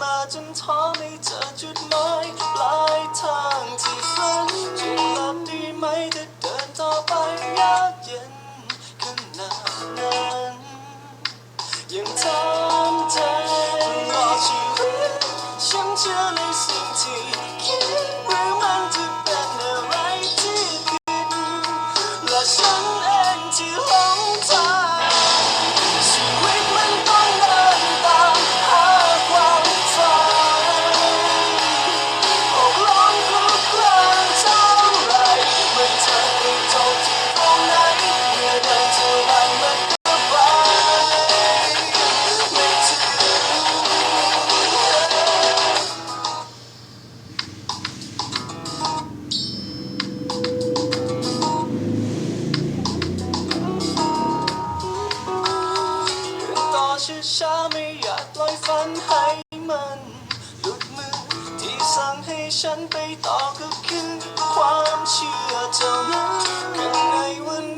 มาจนท้อไม่เจอจุดหมายปลายทางที่ฝันจะหลับดีไหมจะเดินต่อไปยากเย็นขนาดนั้นยังทำใจตลอดชีวิตฉันเชื่อในสิ่งที่ ฉันไปต่อก็คือความเชื่อเท่านั้นข้างในวัน